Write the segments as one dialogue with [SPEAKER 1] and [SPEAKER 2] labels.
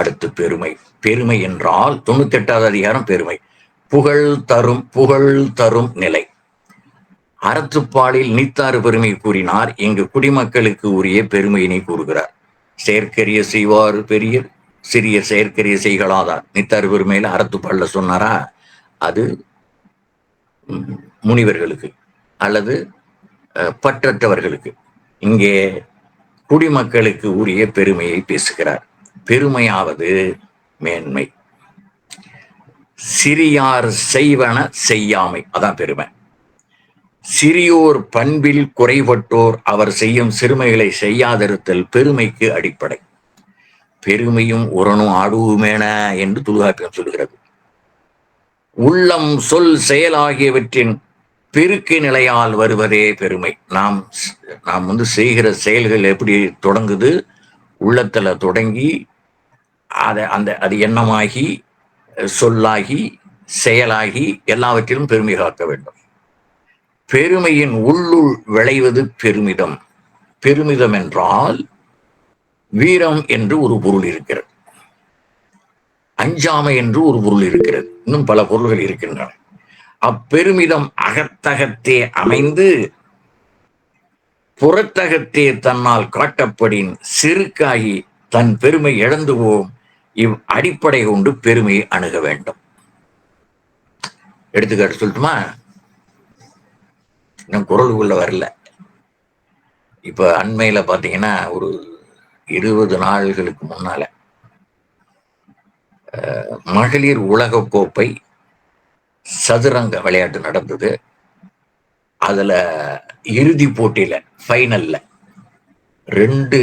[SPEAKER 1] அடுத்து பெருமை. பெருமை என்றால் தொண்ணூத்தி எட்டாவது அதிகாரம் பெருமை. புகழ் தரும் புகழ் தரும் நிலை. அறத்துப்பாலில் நீத்தாறு பெருமை கூறினார். இங்கு குடிமக்களுக்கு உரிய பெருமையினை கூறுகிறார். செயற்கரிய செய்வார் பெரிய சிறிய செயற்கரிய செய்களாதார். நித்தாறு பெருமையில அறத்துப்பால்ல சொன்னாரா? அது முனிவர்களுக்கு அல்லது பற்றற்றவர்களுக்கு. இங்கே குடிமக்களுக்கு உரிய பெருமையை பேசுகிறார். பெருமையாவது மேன்மை. சிறியார் செய்வன செய்யாமை. அதான் பெருமை. சிறியோர் பண்பில் குறைபட்டோர் அவர் செய்யும் சிறுமைகளை செய்யாதிருத்தல் பெருமைக்கு அடிப்படை. பெருமையும் உரணும் ஆடுவுமேன என்று துலுகாப்பியம் சொல்கிறது உள்ளம் சொல் செயல் ஆகியவற்றின் பெருக்கு நிலையால் வருவதே பெருமை. நாம் நாம் வந்து செய்கிற செயல்கள் எப்படி தொடங்குது? உள்ளத்துல தொடங்கி அதை அந்த அது எண்ணமாகி சொல்லாகி செயலாகி எல்லாவற்றிலும் பெருமை காக்க வேண்டும். பெருமையின் உள்ளுள் விளைவது பெருமிதம். பெருமிதம் என்றால் வீரம் என்று ஒரு பொருள் இருக்கிறது. அஞ்சாமை என்று ஒரு பொருள் இருக்கிறது. இன்னும் பல பொருள்கள் இருக்கின்றன. அப்பெருமிதம் அகத்தகத்தே அமைந்து புறத்தகத்தே தன்னால் காட்டப்படின் சிறுக்காகி தன் பெருமை இழந்துவோம். இவ் அடிப்படை கொண்டு பெருமையை அணுக வேண்டும். எடுத்துக்காட்டு சொல்லட்டுமா? இன்னும் குரலுக்குள்ள வரல. இப்ப அண்மையில பாத்தீங்கன்னா ஒரு இருபது நாள்களுக்கு முன்னால அஹ், மகளிர் உலக கோப்பை சதுரங்க விளையாட்டு நடந்தது. அதுல இறுதி போட்டியில ஃபைனல்ல ரெண்டு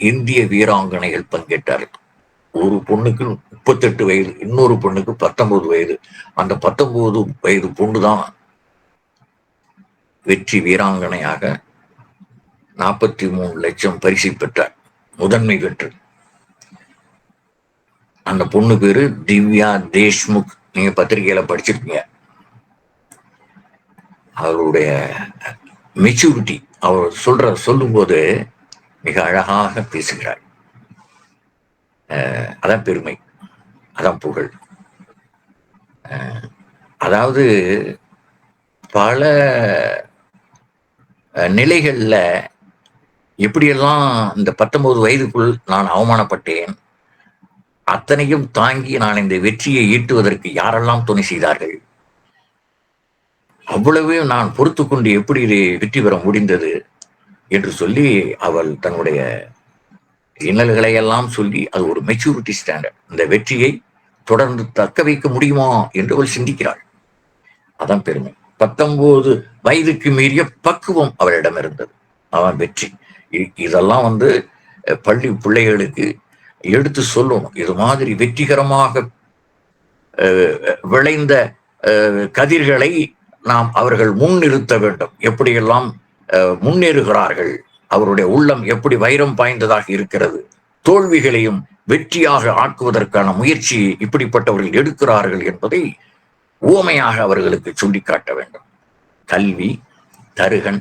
[SPEAKER 1] இந்திய வீராங்கனைகள் பங்கேற்றார்கள். ஒரு பொண்ணுக்கு முப்பத்தெட்டு வயது இன்னொரு பொண்ணுக்கு பத்தொன்பது வயது. அந்த பத்தொன்பது வயது பொண்ணு தான் வெற்றி வீராங்கனையாக நாற்பத்தி மூணு லட்சம் பரிசு பெற்றார். முதன்மை பெற்று அந்த பொண்ணு பேரு திவ்யா தேஷ்முக். நீங்க பத்திரிகையில படிச்சிருக்கீங்க. அவருடைய மெச்சூரிட்டி அவர் சொல்ற சொல்லும்போது மிக அழகாக பேசுகிறார். அதான் பெருமை. அதான் புகழ். அஹ் அதாவது பல நிலைகளில் எப்படியெல்லாம் இந்த பத்தொன்பது வயதுக்குள் நான் அவமானப்பட்டேன் அத்தனையும் தாங்கி நான் இந்த வெற்றியை ஈட்டுவதற்கு யாரெல்லாம் துணை செய்தார்கள்? அவ்வளவே நான் பொறுத்து கொண்டு எப்படி இது வெற்றி பெற முடிந்தது என்று சொல்லி அவள் தன்னுடைய இன்னல்களை எல்லாம் சொல்லி அது ஒரு மெச்சூரிட்டி ஸ்டாண்டர்ட் இந்த வெற்றியை தொடர்ந்து தக்க வைக்க முடியுமா என்று அவள் சிந்திக்கிறாள். அதான் பெருமை. பத்தொன்பது வயதுக்கு மீறிய பக்குவம் அவளிடம் இருந்தது. அவன் வெற்றி. இ- இதெல்லாம் வந்து பள்ளி பிள்ளைகளுக்கு எடுத்து சொல்லணும். இது மாதிரி வெற்றிகரமாக அஹ், விளைந்த அஹ், கதிர்களை நாம் அவர்கள் முன்னிறுத்த வேண்டும். எப்படியெல்லாம் அஹ், முன்னேறுகிறார்கள் அவருடைய உள்ளம் எப்படி வைரம் பாய்ந்ததாக இருக்கிறது? தோல்விகளையும் வெற்றியாக ஆக்குவதற்கான முயற்சியை இப்படிப்பட்டவர்கள் எடுக்கிறார்கள் என்பதை ஊமையாக அவர்களுக்கு சுண்டிக்காட்ட வேண்டும். கல்வி தருகன்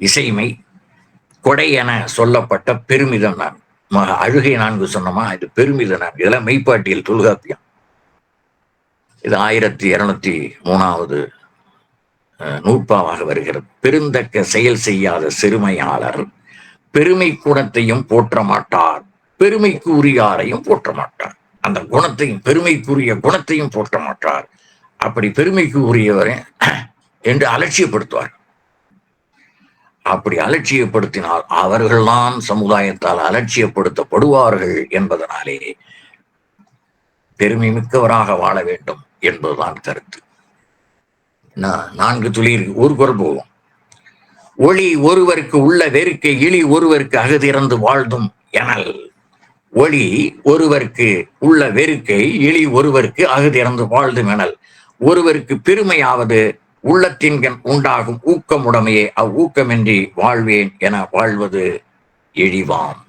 [SPEAKER 1] இசைமை கொடை என சொல்லப்பட்ட பெருமிதம் நான். அழுகை நான்கு சொன்னோமா? இது பெருமிதம் நான். இதெல்லாம் மெய்ப்பாட்டியல் தொல்காப்பியம். இது ஆயிரத்தி இருநூத்தி மூணாவது அஹ், நூற்பாவாக வருகிறது. பெருந்தக்க செயல் செய்யாத சிறுமையாளர். பெருமை குணத்தையும் போற்ற மாட்டார் பெருமைக்கு உரியாரையும் போற்ற மாட்டார் அந்த குணத்தையும் பெருமைக்குரிய குணத்தையும் போற்ற மாட்டார் அப்படி பெருமைக்கு உரியவரே என்று அலட்சியப்படுத்துவார். அப்படி அலட்சியப்படுத்தினால் அவர்கள்தான் சமுதாயத்தால் அலட்சியப்படுத்தப்படுவார்கள் என்பதனாலே பெருமை மிக்கவராக வாழ வேண்டும் என்பதுதான் கருத்து. நான்கு துளிர் ஒரு குரல் போவோம். ஒளி ஒருவருக்கு உள்ள வெறுக்கை இழி ஒருவருக்கு அகதிறந்து வாழ்ந்தும் எனல். ஒளி ஒருவருக்கு உள்ள வெறுக்கை இழி ஒருவருக்கு அகதிறந்து வாழ்ந்தும் எனல். ஒருவருக்கு பெருமையாவது உள்ளத்தின்கண் உண்டாகும் ஊக்கமுடைமையே அவ்வூக்கமின்றி வாழ்வேன் என வாழ்வது எழிவாம்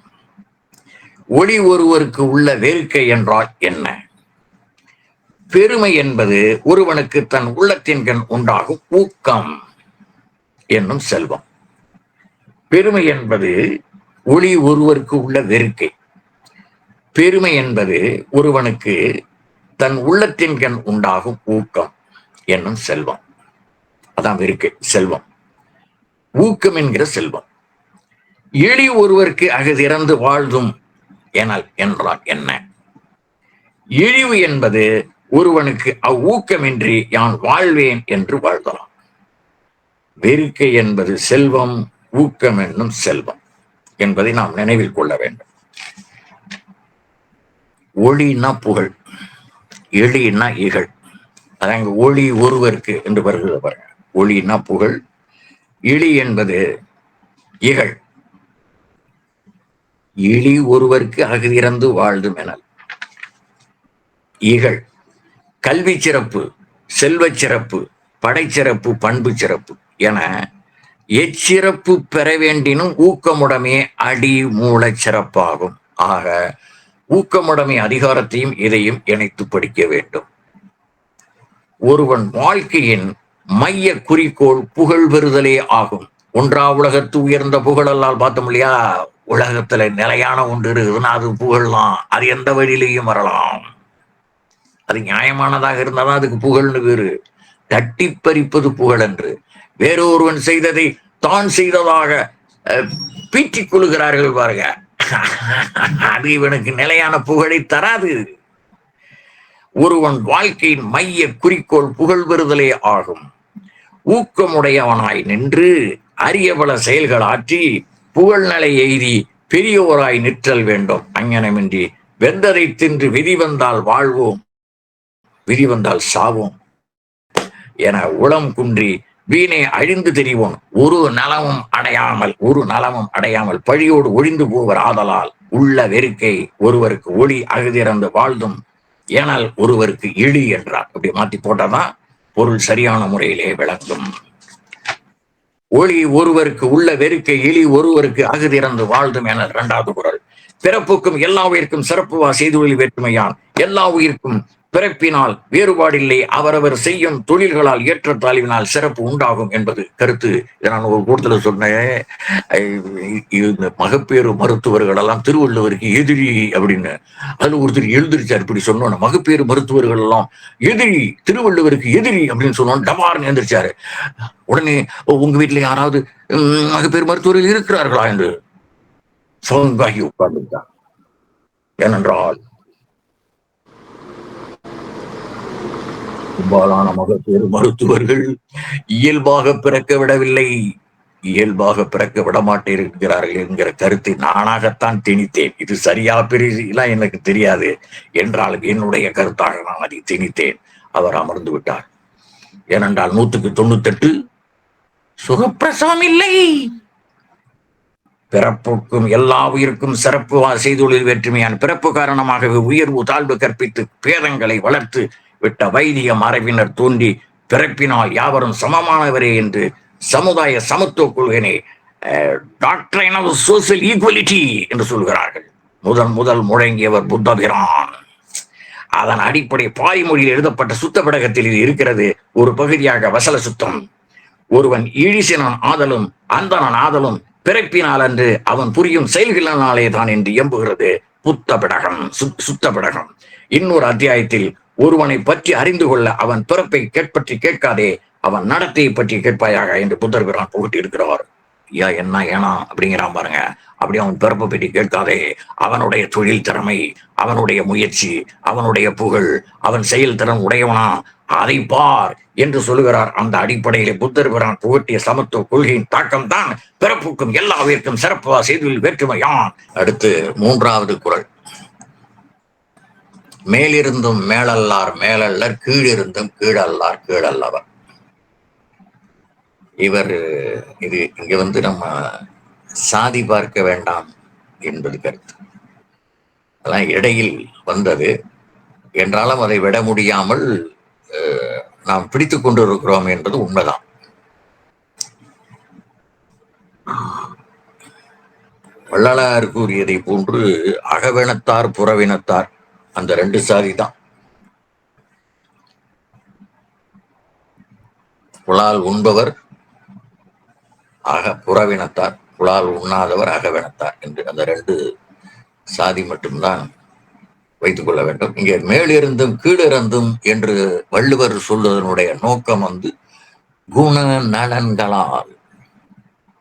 [SPEAKER 1] ஒளி ஒருவருக்கு உள்ள வெறுக்கை என்றால் என்ன? பெருமை என்பது ஒருவனுக்கு தன் உள்ளத்தின்கண் உண்டாகும் ஊக்கம். என்னும் செல்வம். பெருமை என்பது ஒளி ஒருவருக்கு உள்ள வெறுக்கை. பெருமை என்பது ஒருவனுக்கு தன் உள்ளத்தின் கண் உண்டாகும் ஊக்கம் என்னும் செல்வம். அதான் வெறுக்கை செல்வம். ஊக்கம் என்கிற செல்வம். எளி ஒருவருக்கு அகதிறந்து வாழ்தும் எனல் என்றால் என்ன? இழிவு என்பது ஒருவனுக்கு அவ்வூக்கமின்றி யான் வாழ்வேன் என்று வாழ்தலாம் வெறுக்கை என்பது செல்வம் ஊக்கம் என்னும் செல்வம் என்பதை நாம் நினைவில் கொள்ள வேண்டும். ஒளினா புகழ் எளினா இகழ். அதாங்க ஒளி ஒருவருக்கு என்று வருகிறது பாருங்க. ஒளினா புகழ் இழி என்பது இகழ். இழி ஒருவருக்கு அகதிறந்து வாழ்தும் எனல். இகழ் கல்வி சிறப்பு செல்வச் சிறப்பு படைச்சிறப்பு பண்பு சிறப்பு. என எச்சிறப்பு பெற வேண்டினும் ஊக்கமுடமே அடி மூல சிறப்பாகும். ஆக ஊக்கமுடமை அதிகாரத்தையும் இதையும் இணைத்து படிக்க வேண்டும். ஒருவன் வாழ்க்கையின் மைய குறிக்கோள் புகழ் பெறுதலே ஆகும். ஒன்றா உலகத்து உயர்ந்த புகழல்லால் பார்த்தோம் இல்லையா? உலகத்துல நிலையான ஒன்று இருக்குதுன்னா அது புகழ்லாம். அது எந்த வழியிலையும் வரலாம். அது நியாயமானதாக இருந்தாதான் அதுக்கு புகழ்னு பேரு. தட்டி பறிப்பது புகழ் என்று வேறொருவன் செய்ததை தான் செய்ததாக பீற்றிக் கொள்கிறார்கள் பாருங்க. அது இவனுக்கு நிலையான புகழை தராது. ஒருவன் வாழ்க்கையின் மைய குறிக்கோள் புகழ் பெறுதலே ஆகும். ஊக்கமுடையவனாய் நின்று அரிய பல செயல்கள் ஆற்றி புகழ் நிலை எய்தி பெரியோராய் நிற்றல் வேண்டும். அங்ஙனமின்றி வெந்ததை தின்று விதி வந்தால் வாழ்வோம் விதி வந்தால் சாவோம். என உளம் குன்றி வீணே அழிந்து தெரிவோம் ஒரு நலமும் அடையாமல் ஒரு நலமும் அடையாமல் பழியோடு ஒழிந்து போவர் ஆதலால் உள்ள வெறுக்கை ஒருவருக்கு ஒளி அகுதிறந்து வாழ்ந்தும் ஏனால் ஒருவருக்கு இழி என்றார். அப்படி மாத்தி போட்டாதான் பொருள் சரியான முறையிலே விளங்கும். ஒளி ஒருவருக்கு உள்ள வெறுக்கை இழி ஒருவருக்கு அகுதிறந்து வாழ்ந்தும் என இரண்டாவது குரல். பிறப்புக்கும் எல்லா உயிர்க்கும் சிறப்புவா செய்தொழில் வேற்றுமையான். எல்லா உயிர்க்கும் பிறப்பினால் வேறுபாடில்லை அவரவர் செய்யும் தொழில்களால் ஏற்ற தாழ்வினால் சிறப்பு உண்டாகும் என்பது கருத்து. நான் ஒரு கூட்டத்தில் சொன்னேன். இந்த மகப்பேறு மருத்துவர்கள் எல்லாம் திருவள்ளுவருக்கு எதிரி அப்படின்னு. அதுல ஒருத்தர் எழுந்திருச்சார் இப்படி சொன்னோம் மகப்பேறு மருத்துவர்கள் எல்லாம் எதிரி திருவள்ளுவருக்கு எதிரி அப்படின்னு சொன்னோம் டபார்னு எழுந்திருச்சாரு உடனே உங்க வீட்டுல யாராவது மகப்பேறு மருத்துவர்கள் இருக்கிறார்களா? என்று. சோங்காகி உட்கார்ந்துட்டார் ஏனென்றால் பெரும்பாலான மகப்பேறு மருத்துவர்கள் இயல்பாக பிறக்க விடவில்லை. இயல்பாக பிறக்க விடமாட்டிருக்கிறார்கள் என்கிற கருத்தை நானாகத்தான் திணித்தேன். இது சரியா பெரியலாம் எனக்கு தெரியாது என்றாலும் என்னுடைய கருத்தாக நான் அதை திணித்தேன். அவர் அமர்ந்து விட்டார். ஏனென்றால் நூத்துக்கு தொண்ணூத்தெட்டு சுகப்பிரசவம் இல்லை. பிறப்புக்கும் எல்லா உயிருக்கும் சிறப்பு வா- செய்தொழில் வேற்றுமையான. பிறப்பு காரணமாகவே உயர்வு தாழ்வு கற்பித்து பேதங்களை வளர்த்து விட்ட வைதிக மரபினர் தோன்றி பிறப்பினால் யாவரும் சமமானவரே என்று சமுதாய சமத்துவ கொள்கையினை டாக்டரைன் ஆஃப் சோசியல் ஈக்குவலிட்டி என்று சொல்கிறார்கள் முதல் முதல் முழங்கியவர் புத்தபிரான். அதன் அடிப்படை பாய்மொழியில் எழுதப்பட்ட சுத்த படகத்தில் இது இருக்கிறது. ஒரு பகுதியாக வசல சுத்தம். ஒருவன் ஈழிசினான் ஆதலும் அந்தனன் ஆதலும் பிறப்பினால் அன்று அவன் புரியும் செயல்களினாலே தான் என்று எம்புகிறது புத்த பிடகம் சுத்த பிடகம் இன்னொரு அத்தியாயத்தில் ஒருவனை பற்றி அறிந்து கொள்ள அவன் பிறப்பை கேட்பற்றி கேட்காதே அவன் நடத்தையை பற்றி கேட்பாயாக என்று புத்தர் பிரான் புகட்டி இருக்கிறார். ஐயா என்ன ஏனா? அப்படிங்கிறான் பாருங்க. அப்படி அவன் பிறப்பை பற்றி கேட்காதே. அவனுடைய தொழில் திறமை அவனுடைய முயற்சி அவனுடைய புகழ் அவன் செயல்திறன் உடையவனா? அதை பார் என்று சொல்லுகிறார். அந்த அடிப்படையிலே புத்தர் பிரான் புகட்டிய சமத்துவ கொள்கையின் தாக்கம் தான் பிறப்புக்கும் எல்லாவிற்கும் சிறப்பா செய்தியில் வேற்றுமையான். அடுத்து மூன்றாவது குரல். மேலிருந்தும் மேலல்லார் மேலல்லர் கீழிருந்தும் கீழல்லார் கீழல்லவர். இவர் இது இங்க வந்து நம்ம சாதி பார்க்க வேண்டாம் என்பது கருத்து. அதெல்லாம் இடையில் வந்தது. என்றாலும் அதை விட முடியாமல் அஹ், நாம் பிடித்துக் கொண்டிருக்கிறோம் என்பது உண்மைதான். வள்ளலார் கூறியதை போன்று அகவினத்தார் புறவினத்தார் அந்த ரெண்டு சாதி தான். புலால் உண்பவர் அக புறவினத்தார் புலால் உண்ணாதவர் அகவினத்தார் என்று அந்த ரெண்டு சாதி மட்டும்தான் வைத்துக் கொள்ள வேண்டும். இங்கே மேலிருந்தும் கீழிருந்தும் என்று வள்ளுவர் சொல்வதனுடைய நோக்கம் வந்து குண நலன்களால்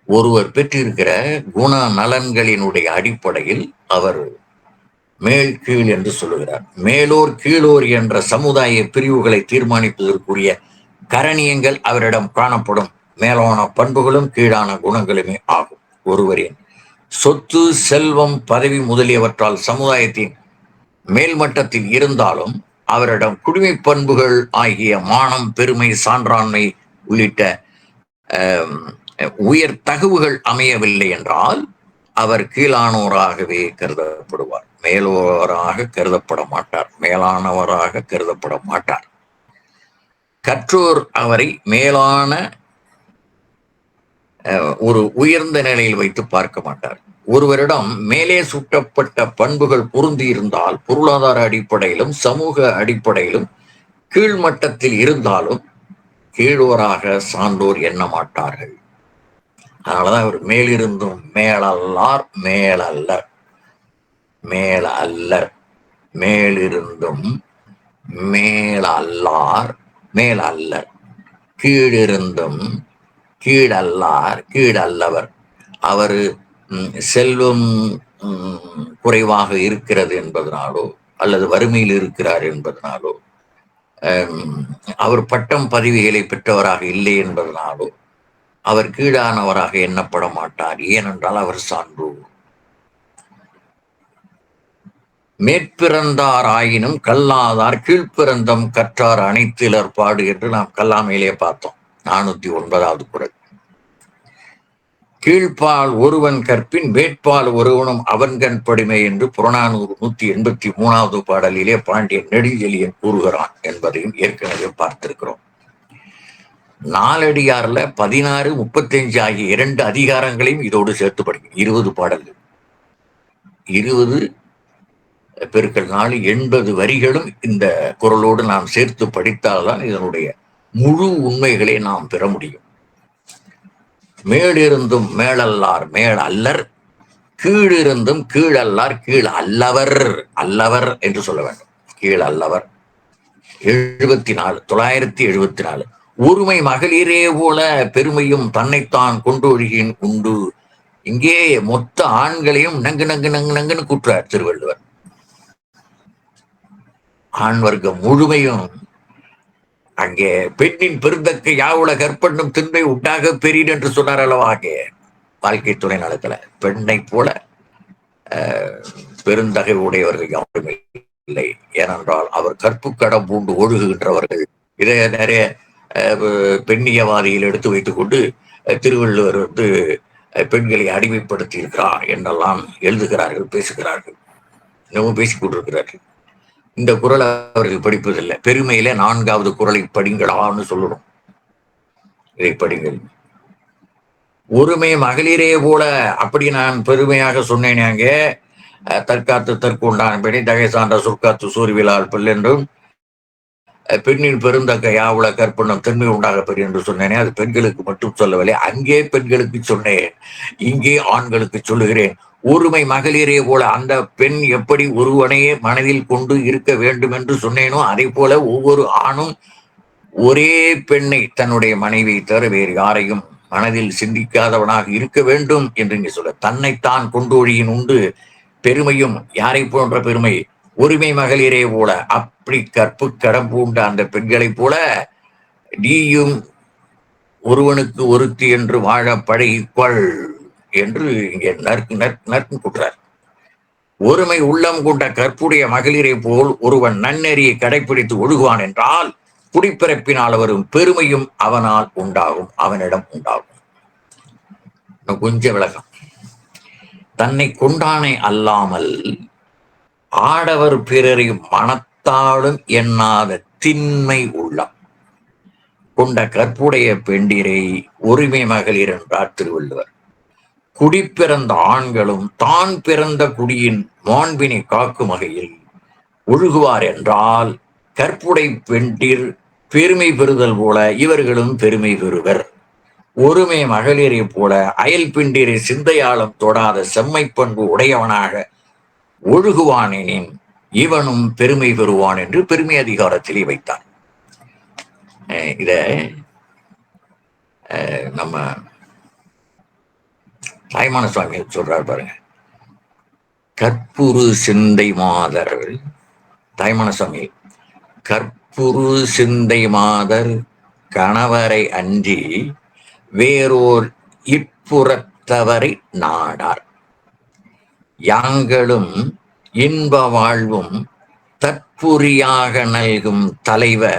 [SPEAKER 1] ஒருவர் பெற்றிருக்கிற குண நலன்களினுடைய அடிப்படையில் அவர் மேல் கீழ் என்று சொல்லுகிறார். மேலோர் கீழோர் என்ற சமுதாய பிரிவுகளை தீர்மானிப்பதற்குரிய கரணியங்கள் அவரிடம் காணப்படும். மேலான பண்புகளும் கீழான குணங்களுமே ஆகும். ஒருவரின். சொத்து செல்வம் பதவி முதலியவற்றால் சமுதாயத்தின் மேல்மட்டத்தில் இருந்தாலும் அவரிடம் குடிமை பண்புகள் ஆகிய மானம் பெருமை சான்றாண்மை உள்ளிட்ட உயர் தகவுகள் அமையவில்லை என்றால் அவர் கீழானோராகவே கருதப்படுவார். மேலோராக கருதப்பட மாட்டார் மேலானவராக கருதப்பட மாட்டார் கற்றோர் அவரை மேலான அஹ், ஒரு உயர்ந்த நிலையில் வைத்து பார்க்க மாட்டார். ஒருவரிடம் மேலே சுட்டப்பட்ட பண்புகள் பொருந்தி இருந்தால் பொருளாதார அடிப்படையிலும் சமூக அடிப்படையிலும் கீழ்மட்டத்தில் இருந்தாலும் கீழோராக சான்றோர் எண்ண மாட்டார்கள். அதனாலதான் அவர் மேலிருந்தும் மேலல்லார் மேலல்லர். மேல அல்லர் மேலிருந்தும் மேலல்லார் மேலல்லர். கீழிருந்தும் கீழல்லார் கீழல்லவர். அவர் செல்வம் குறைவாக இருக்கிறது என்பதனாலோ அல்லது வறுமையில் இருக்கிறார் என்பதனாலோ அவர் பட்டம் பதவிகளை பெற்றவராக இல்லை என்பதனாலோ அவர் கீழானவராக எண்ணப்பட மாட்டார் ஏனென்றால் அவர் சான்று. மேற்பிறந்தார் ஆயினும் கல்லாதார் கீழ்ப்பிறந்தம் கற்றார் அனைத்திலர் பாடு என்று நாம் கல்லாமையிலே பார்த்தோம். நானூத்தி ஒன்பதாவது குரல். கீழ்ப்பால் ஒருவன் கற்பின் வேட்பால் ஒருவனும் அவன்கண் படிமை என்று புறநானூறு நூத்தி எண்பத்தி மூணாவது பாடலிலே பாண்டியன் நெடுஞ்செழியன் கூறுகிறான் என்பதையும் ஏற்கனவே பார்த்திருக்கிறோம். நாலடியார்ல பதினாறு முப்பத்தஞ்சு ஆகிய இரண்டு அதிகாரங்களையும் இதோடு சேர்த்து படிக்கும் இருபது பாடல்கள். இருபது பெருக்கள் நாலு எண்பது வரிகளும் இந்த குரலோடு நாம் சேர்த்து படித்தால்தான் இதனுடைய முழு உண்மைகளை நாம் பெற முடியும். மேலிருந்தும் மேலல்லார் மேல் அல்லர் கீழிருந்தும் கீழல்லார் கீழ் அல்லவர் அல்லவர் என்று சொல்ல வேண்டும். கீழ் அல்லவர். எழுபத்தி நாலு தொள்ளாயிரத்தி எழுபத்தி நாலு ஒருமை மகளிரே போல பெருமையும் தன்னைத்தான் கொண்டொழுகின் உண்டு. இங்கே மொத்த ஆண்களையும் நங்கு நங்கு நங்கு நங்குன்னு கூட்டுறார் திருவள்ளுவர். ஆண் வர்க்கம் முழுமையும் அங்கே பெண்ணின் பெருந்தக்க யாவுல கற்பண்ணும் திண்மை உண்டாக பெரியன் என்று சொன்னார் அல்லவா? அங்கே வாழ்க்கை துணை நலத்துல. பெண்ணை போல பெருந்தகை உடையவர்கள் யாருமே இல்லை. ஏனென்றால் அவர் கற்பு கடம் பூண்டு ஒழுகுகின்றவர்கள். இதை நிறைய பெண்ணியவாதியில் எடுத்து வைத்துக் கொண்டு திருவள்ளுவர் வந்து பெண்களை அடிமைப்படுத்தி இருக்கிறார் என்றெல்லாம் எழுதுகிறார்கள் பேசுகிறார்கள். இன்னமும் பேசிக் கொண்டிருக்கிறார்கள். இந்த குரலை அவர்கள் படிப்பதில்லை. பெருமையில நான்காவது குரலை படிங்களான்னு சொல்லணும். இதை படிங்கள். ஒருமை மகளிரே போல அப்படி நான் பெருமையாக சொன்னேன் அங்கே. தற்காத்து தற்கொண்டான் தற்கொண்டான்படி தகை சான்ற சொற்காத்து சூரியவிழால் என்றும் பெண்ணின் பெருந்தக்க யாவுல கற்பனம் தன்மை உண்டாக பெரிய என்று சொன்னேனே அது பெண்களுக்கு மட்டும் சொல்லவில்லை அங்கே பெண்களுக்கு சொன்னேன் இங்கே ஆண்களுக்கு சொல்லுகிறேன். ஒருமை மகளிரே போல அந்த பெண் எப்படி ஒருவனையே மனதில் கொண்டு இருக்க வேண்டும் என்று சொன்னேனோ அதே போல ஒவ்வொரு ஆணும் ஒரே பெண்ணை தன்னுடைய மனைவியை தவிர வேறு யாரையும் மனதில் சிந்திக்காதவனாக இருக்க வேண்டும் என்று இங்கே சொல்ல தன்னைத்தான் கொண்டோழியின் உண்டு பெருமையும் யாரை போன்ற பெருமை? ஒருமை மகளிரே போல அப்படி கற்பு கடம் பூண்ட அந்த பெண்களைப் போல நீயும் ஒருவனுக்கு ஒருத்தி என்று வாழ பழகிக்கொள் என்று இங்கே நற்கு நற்கு நற்கு கூட்டுறார் ஒருமை உள்ளம் கொண்ட கற்புடைய மகளிரை போல் ஒருவன் நன்னெறியை கடைபிடித்து ஒழுகுவான் என்றால் குடிப்பிறப்பினால் வரும் பெருமையும் அவனால் உண்டாகும் அவனிடம் உண்டாகும். கொஞ்சம் விளக்கம். தன்னை கொண்டானே அல்லாமல் ஆடவர் பிறரை மனத்தாலும் எண்ணாத திண்மை உள்ளம். கொண்ட கற்புடைய பெண்டிரை உரிமை மகளிர் என்றார் திருவள்ளுவர் குடிப்பிறந்த ஆண்களும் தான் பிறந்த குடியின் மாண்பினை காக்கும் வகையில் ஒழுகுவார் என்றால் கற்புடை பெண்டிர் பெருமை பெறுதல் போல இவர்களும் பெருமை பெறுவர். ஒருமை மகளிரை போல அயல் பிண்டிரை சிந்தையாளம் தொடாத செம்மை பண்பு உடையவனாக ஒழுகுவானெனின் இவனும் பெருமை பெறுவான் என்று பெருமை அதிகாரத்திலே வைத்தார் அஹ் இத அஹ் நம்ம தாய்மான சுவாமி சொல்றார் பாருங்க. கற்புரு சிந்தை மாதர் தாய்மான சுவாமி கற்புரு சிந்தை மாதர் கணவரை அன்றி வேறோர் இப்புறத்தவரை நாடார். யாங்களும் இன்ப வாழ்வும் தற்புரியாக நல்கும் தலைவ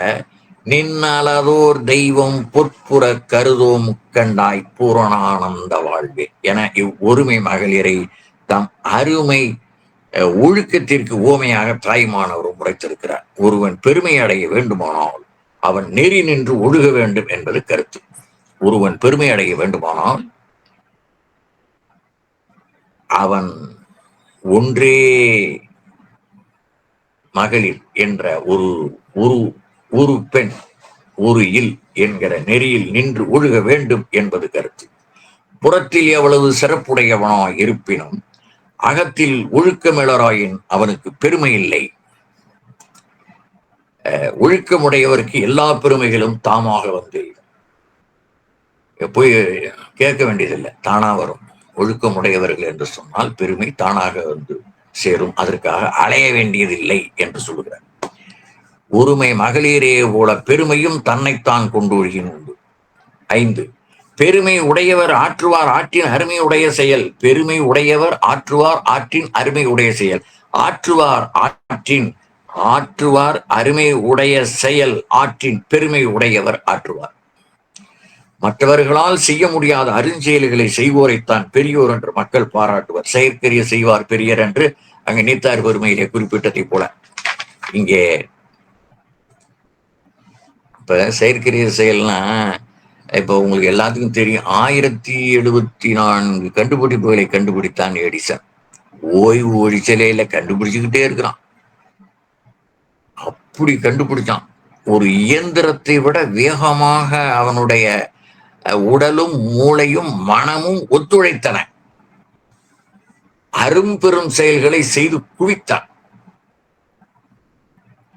[SPEAKER 1] நின்னலதோர் தெய்வம் பொற்புற கருதோம் கண்டாய் பூரணானந்த வாழ்வே. என இவ் ஒருமை மகளிரை தம் அருமை ஒழுக்கத்திற்கு ஓமையாக தாய்மானவர் உரைத்திருக்கிறார். ஒருவன் பெருமை அடைய வேண்டுமானால் அவன் நெறி நின்று ஒழுக வேண்டும் என்பது கருத்து. ஒருவன் பெருமை அடைய வேண்டுமானால் அவன் ஒன்றே மகளிர் என்ற ஒரு ஒரு ஒரு பெண் ஒரு இல் என்கிற நெறியில் நின்று ஒழுக வேண்டும் என்பது கருத்து. புறத்தில் எவ்வளவு சிறப்புடையவனாய் இருப்பினும் அகத்தில் ஒழுக்கமிழராயின் அவனுக்கு பெருமை இல்லை. அஹ், ஒழுக்கமுடையவருக்கு எல்லா பெருமைகளும் தாமாக வந்து போய் கேட்க வேண்டியதில்லை தானா வரும். ஒழுக்கமுடையவர்கள் என்று சொன்னால் பெருமை தானாக வந்து சேரும். அதற்காக அலைய வேண்டியதில்லை என்று சொல்லுகிறார். ஒருமை மகளிரே போல பெருமையும் தன்னைத்தான் கொண்டு ஒழுகின் உண்டு. ஐந்து பெருமை உடையவர் ஆற்றுவார் ஆற்றின் அருமை உடைய செயல். பெருமை உடையவர் ஆற்றுவார் ஆற்றின் அருமை உடைய செயல். ஆற்றுவார் ஆற்றின் ஆற்றுவார் அருமை உடைய செயல். ஆற்றின் பெருமை உடையவர் ஆற்றுவார். மற்றவர்களால் செய்ய முடியாத அருஞ்செயல்களை செய்வோரைத்தான் பெரியோர் என்று மக்கள் பாராட்டுவர். செயற்கரிய செய்வார் பெரியர் என்று அங்க நீத்தார் பெருமையிலே குறிப்பிட்டதை போல. இங்கே இப்ப செயற்கரிய செயல்னா இப்ப உங்களுக்கு எல்லாத்துக்கும் தெரியும். ஆயிரத்தி எழுபத்தி நான்கு கண்டுபிடிப்புகளை கண்டுபிடித்தான் எடிசன். ஓய்வு ஒழிச்சலையில கண்டுபிடிச்சுக்கிட்டே இருக்கிறான். அப்படி கண்டுபிடிச்சான். ஒரு இயந்திரத்தை விட வேகமாக அவனுடைய உடலும் மூளையும் மனமும் ஒத்துழைத்தன. அரும்பெரும் செயல்களை செய்து குவித்தான்.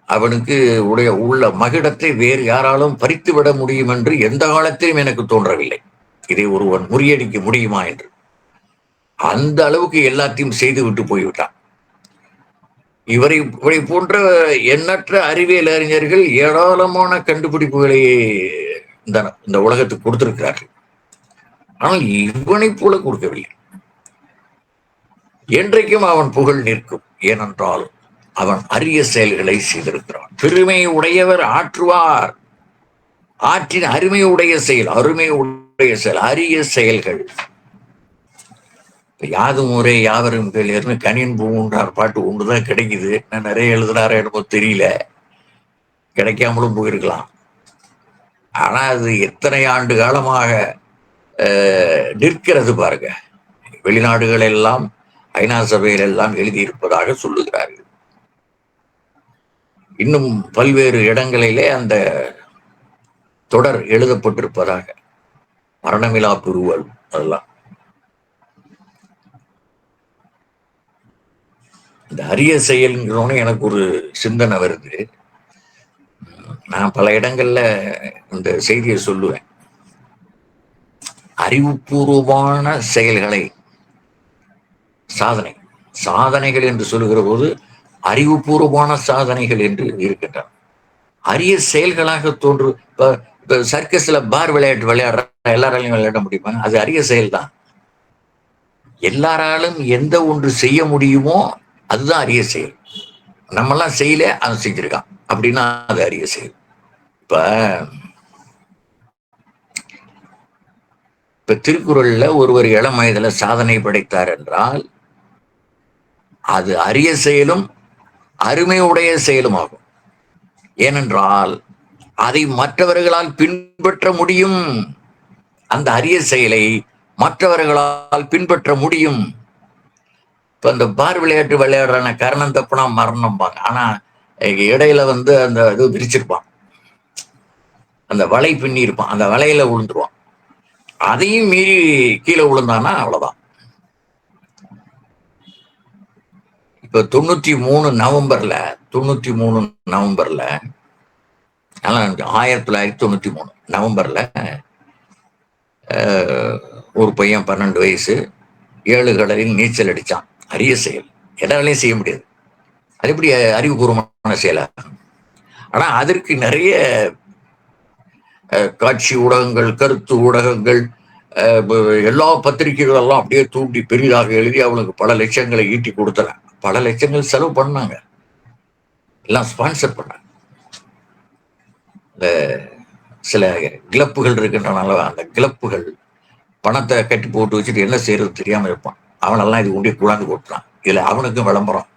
[SPEAKER 1] அவனுக்கு உடைய உள்ள மகிடத்தை வேறு யாராலும் பறித்து விட முடியும் என்று எந்த காலத்திலும் எனக்கு தோன்றவில்லை. இதை ஒருவன் முறியடிக்க முடியுமா என்று. அந்த அளவுக்கு எல்லாத்தையும் செய்து விட்டு போய்விட்டான். இவரை இவரை போன்ற எண்ணற்ற அறிவியல் அறிஞர்கள் ஏராளமான கண்டுபிடிப்புகளை இந்த இந்த உலகத்துக்கு கொடுத்திருக்கிறார்கள். ஆனால் இவனை போல கொடுக்கவில்லை. என்றைக்கும் அவன் புகழ் நிற்கும். ஏனென்றால் அவன் அரிய செயல்களை செய்திருக்கிறான். பெருமை உடையவர் ஆற்றுவார். ஆற்றின் அருமை உடைய செயல் அருமை உடைய செயல் அரிய செயல்கள். யாதும் முறை யாவரும் கேள்வியர்னு கனியன் பூன்றார் பாட்டு ஒன்றுதான் கிடைக்குது. நான் நிறைய எழுதுனாரோ என்னமோ தெரியல. கிடைக்காமலும் போயிருக்கலாம். ஆனா அது எத்தனை ஆண்டு காலமாக அஹ், நிற்கிறது பாருங்க. வெளிநாடுகள் எல்லாம் ஐநா சபையில் எல்லாம் எழுதியிருப்பதாக சொல்லுகிறார்கள். இன்னும் பல்வேறு இடங்களிலே அந்த தொடர் எழுதப்பட்டிருப்பதாக. மரணமிலா புருவல் அதெல்லாம். இந்த அரிய செயல்ங்கிறோன்னு எனக்கு ஒரு சிந்தனை வருது. நான் பல இடங்கள்ல இந்த செய்தியை சொல்லுவேன். அறிவுபூர்வமான செயல்களை சாதனை சாதனைகள் என்று சொல்லுகிற போது அறிவுபூர்வமான சாதனைகள் என்று இருக்கின்றன. அரிய செயல்களாக தோன்று இப்ப இப்ப சர்க்கஸ்ல பார் விளையாட்டு விளையாடுற எல்லாராலையும் விளையாட முடியுமா? அது அரிய செயல்தான். எல்லாராலும் எந்த ஒன்று செய்ய முடியுமோ அதுதான் அரிய செயல். நம்மெல்லாம் செய்யல அவன் செஞ்சிருக்கான். அப்படின்னா அது அரிய செயல் இப்ப இப்ப திருக்குறள்ல ஒருவர் இளம் வயதுல சாதனை படைத்தார் என்றால் அது அரிய செயலும் அருமையுடைய செயலும் ஆகும். ஏனென்றால் அதை மற்றவர்களால் பின்பற்ற முடியும். அந்த அரிய செயலை மற்றவர்களால் பின்பற்ற முடியும். இப்ப இந்த பார் விளையாட்டு விளையாடுறான கரணம் தப்புனா மரணம்பாங்க. ஆனா இடையில வந்து அந்த இது விரிச்சிருப்பான். அந்த வலை பின்னி இருப்பான். அந்த வலையில விழுந்துருவான் அதையும் மீறி கீழே விழுந்தானா அவ்வளவுதான். இப்ப தொண்ணூத்தி மூணு நவம்பர்ல தொண்ணூத்தி மூணு நவம்பர்ல ஆயிரத்தி தொள்ளாயிரத்தி தொண்ணூத்தி மூணு நவம்பர்ல ஒரு பையன் பன்னெண்டு வயசு ஏழு கடலில் நீச்சல் அடிச்சான். அரிய செயல். எதாலையும் செய்ய முடியாது. அது எப்படி அறிவுபூர்வமான செயலா? ஆனா அதற்கு நிறைய காட்சி ஊடகங்கள் கருத்து ஊடகங்கள் எல்லா பத்திரிகைகள் எல்லாம் அப்படியே தூண்டி பெரிதாக எழுதி அவனுக்கு பல லட்சங்களை ஈட்டி கொடுத்தன. பல லட்சங்கள் செலவு பண்ணாங்க. எல்லாம் ஸ்பான்சர் பண்ணாங்க. இந்த சில கிளப்புகள் இருக்கின்றனால அந்த கிளப்புகள் பணத்தை கட்டி போட்டு வச்சுட்டு என்ன செய்யறது தெரியாம இருப்பான். அவனெல்லாம் இது கொண்டே கூடாந்து கொட்டுறான். இதுல அவனுக்கும் விளம்பரம்.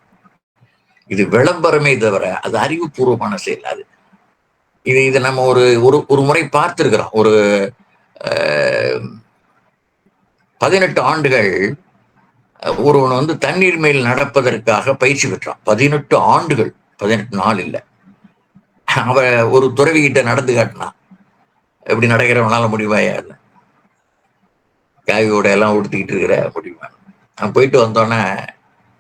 [SPEAKER 1] இது விளம்பரமே தவிர அது அறிவுபூர்வமான செயல் அது. இது இதை நம்ம ஒரு ஒரு ஒரு முறை பார்த்திருக்கிறோம். ஒரு பதினெட்டு ஆண்டுகள் ஒருவன் வந்து தண்ணீர் மேல் நடப்பதற்காக பயிற்சி பெற்றான். பதினெட்டு ஆண்டுகள் பதினெட்டு நாள் இல்லை. அவ ஒரு துறவிகிட்ட நடந்து காட்டினான். எப்படி நடக்கிறவனால முடிவாயா இல்லை காவியோட எல்லாம் உடுத்திக்கிட்டு இருக்கிற முடியுமா? நான் போயிட்டு வந்தோன்னே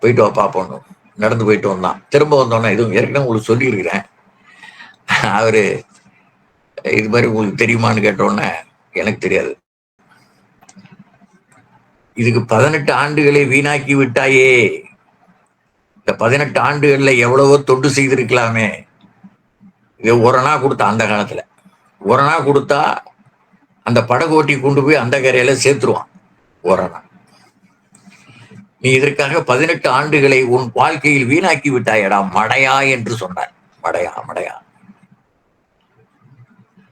[SPEAKER 1] போயிட்டு வா பார்ப்போம் நடந்து போயிட்டு வந்தான். திரும்ப வந்தோன்னா இதுவும் ஏற்கனவே உங்களுக்கு சொல்லியிருக்கிறேன். அவரு இது மாதிரி உங்களுக்கு தெரியுமான்னு கேட்டோன்னே எனக்கு தெரியாது. இதுக்கு பதினெட்டு ஆண்டுகளை வீணாக்கி விட்டாயே. இந்த பதினெட்டு ஆண்டுகள்ல எவ்வளவோ தொண்டு செய்திருக்கலாமே. இது ஒரணா கொடுத்தா அந்த காலத்துல. ஒரணா கொடுத்தா அந்த படகோட்டி கொண்டு போய் அந்த கரையில சேர்த்துருவான். ஒரணா. நீ இதற்காக பதினெட்டு ஆண்டுகளை உன் வாழ்க்கையில் வீணாக்கி விட்டாயடா மடையா என்று சொன்னார். மடையா மடையா.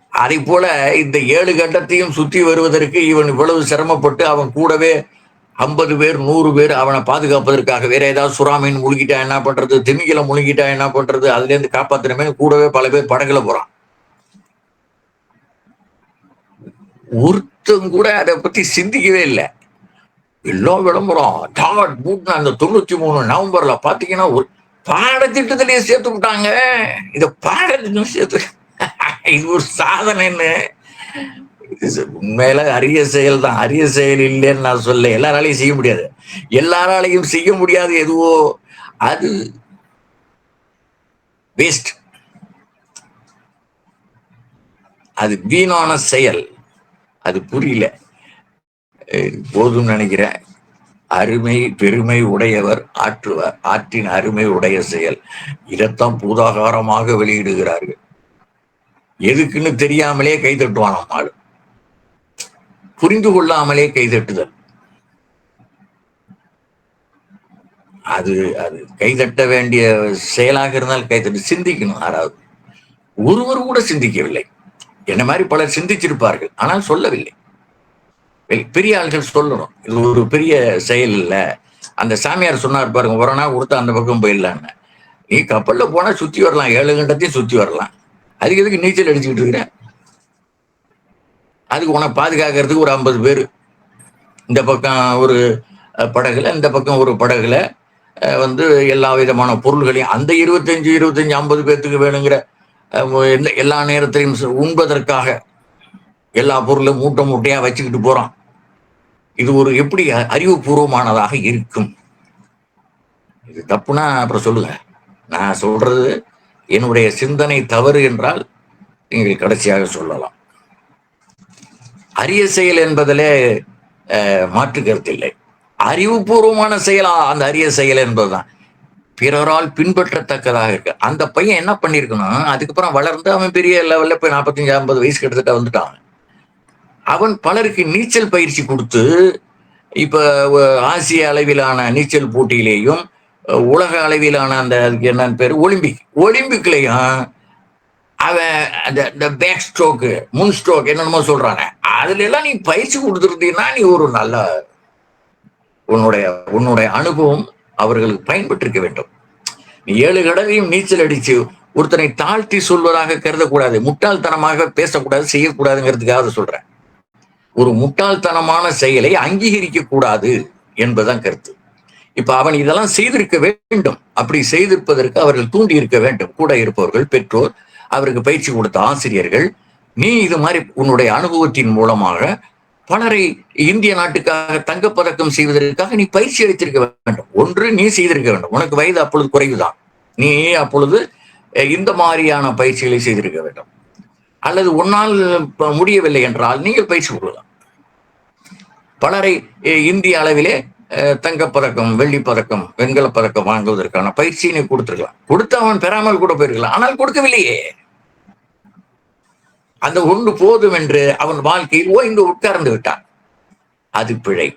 [SPEAKER 1] அதை போல இந்த ஏழு கண்டத்தையும் சுத்தி வருவதற்கு இவன் இவ்வளவு சிரமப்பட்டு அவன் கூடவே ஐம்பது பேர் நூறு பேர் அவனை பாதுகாப்பதற்காக வேற ஏதாவது சுறாமீன் முழுகிட்டா என்ன பண்றது திமிகளை முழுகிட்டா என்ன பண்றது அதுல இருந்து காப்பாத்துறமே கூடவே பல பேர் படகுல போறான். ஒருத்தம் கூட அதை பத்தி சிந்திக்கவே இல்லை. எல்லாம் விளம்பரம். டாட் மூட்னு அந்த தொண்ணூத்தி மூணு நவம்பர்ல பாத்தீங்கன்னா ஒரு பாடத்திட்டத்திலேயே சேர்த்து விட்டாங்க. இந்த பாடத்திட்டம் சேர்த்து இது ஒரு சாதனைன்னு உண்மையில அரிய செயல் தான் அரிய செயல் இல்லைன்னு நான் சொல்ல எல்லாராலையும் செய்ய முடியாது. எல்லாராலையும் செய்ய முடியாது எதுவோ. அது வேஸ்ட் அது வீணான செயல். அது புரியல. போதும் நினைக்கிறேன். அருமை பெருமை உடையவர் ஆற்றுவர் ஆற்றின் அருமை உடைய செயல். இதைத்தான் பூதாகாரமாக வெளியிடுகிறார்கள். எதுக்குன்னு தெரியாமலே கைதட்டுவான் புரிந்து கொள்ளாமலே கைதட்டுதல் அது அது கைதட்ட வேண்டிய செயலாக இருந்தால் கைதட்டு சிந்திக்கணும் யாராவது. ஒருவர் கூட சிந்திக்கவில்லை. என்ன மாதிரி பலர் சிந்திச்சிருப்பார்கள் ஆனால் சொல்லவில்லை. பெரிய ஆள்கள் சொல்லணும். இது ஒரு பெரிய செயல் இல்லை. அந்த சாமியார் சொன்னார் பாருங்க ஒரு நாள் கொடுத்தா அந்த பக்கம் போயிடலான்னு நீ கப்பல்ல போனா சுத்தி வரலாம். ஏழு கண்டத்தையும் சுத்தி வரலாம். அதுக்கு எதுக்கு நீச்சல் அடிச்சுக்கிட்டு இருக்கிறேன் அதுக்கு உனக்கு பாதுகாக்கிறதுக்கு ஒரு ஐம்பது பேர். இந்த பக்கம் ஒரு படகுல இந்த பக்கம் ஒரு படகுல வந்து எல்லா விதமான பொருள்களையும் அந்த இருபத்தஞ்சு இருபத்தஞ்சு ஐம்பது பேர்த்துக்கு வேணுங்கிற எல்லா நேரத்திலையும் உண்பதற்காக எல்லா பொருளும் மூட்டை மூட்டையாக வச்சுக்கிட்டு போகிறான் இது ஒரு எப்படி அறிவுபூர்வமானதாக இருக்கும்? இது தப்புனா அப்புறம் சொல்லுங்க. நான் சொல்றது என்னுடைய சிந்தனை தவறு என்றால் நீங்கள் கடைசியாக சொல்லலாம். அரிய செயல் என்பதிலே மாற்று கருத்தில்லை அறிவுபூர்வமான செயலா அந்த அரிய செயல் என்பதுதான். பிறரால் பின்பற்றத்தக்கதாக இருக்கு. அந்த பையன் என்ன பண்ணிருக்கணும் அதுக்கப்புறம் வளர்ந்து அவன் பெரிய லெவல்ல போய் நாற்பத்தஞ்சு ஐம்பது வயசு கிட்டத்தட்ட வந்துட்டான். அவன் பலருக்கு நீச்சல் பயிற்சி கொடுத்து இப்ப ஆசிய அளவிலான நீச்சல் போட்டியிலேயும் உலக அளவிலான அந்த அதுக்கு என்னன்னு பேர் ஒலிம்பிக். ஒலிம்பிக்லையும் அவன் அந்த பேக் ஸ்ட்ரோக்கு முன் ஸ்ட்ரோக் என்னென்னமோ சொல்றாங்க. அதுல எல்லாம் நீ பயிற்சி கொடுத்துருந்தீங்கன்னா நீ ஒரு நல்ல உன்னுடைய உன்னுடைய அனுபவம் அவர்களுக்கு பயன்பட்டிருக்க வேண்டும். நீ ஏழு கடவையும் நீச்சல் அடிச்சு ஒருத்தனை தாழ்த்தி சொல்வதாக கருதக்கூடாது. முட்டாள்தனமாக பேசக்கூடாது செய்யக்கூடாதுங்கிறதுக்காக சொல்றேன். ஒரு முட்டாள்தனமான செயலை அங்கீகரிக்க கூடாது என்பதுதான் கருத்து. இப்ப அவன் இதெல்லாம் செய்திருக்க வேண்டும். அப்படி செய்திருப்பதற்கு அவர்கள் தூண்டி இருக்க வேண்டும். கூட இருப்பவர்கள் பெற்றோர் அவருக்கு பயிற்சி கொடுத்த ஆசிரியர்கள் நீ இது மாதிரி உன்னுடைய அனுபவத்தின் மூலமாக பலரை இந்திய நாட்டுக்காக தங்கப்பதக்கம் செய்வதற்காக நீ பயிற்சி அளித்திருக்க வேண்டும். ஒன்று நீ செய்திருக்க வேண்டும். உனக்கு வயது அப்பொழுது குறைவுதான். நீ அப்பொழுது இந்த மாதிரியான பயிற்சிகளை செய்திருக்க வேண்டும். அல்லது உன்னால் முடியவில்லை என்றால் நீங்கள் பயிற்சி கொடுக்கலாம் பலரை இந்திய அளவிலே தங்கப்பதக்கம் வெள்ளி பதக்கம் வெண்கலப் பதக்கம் வாங்குவதற்கான பயிற்சியினை கொடுத்துருக்கலாம். கொடுத்து அவன் பெறாமல் கூட போயிருக்கலாம். ஆனால் கொடுக்கவில்லையே. அந்த ஒன்று போதும் என்று அவன் வாழ்க்கையில் ஓய்ந்து உட்கார்ந்து விட்டான். அது பிழை.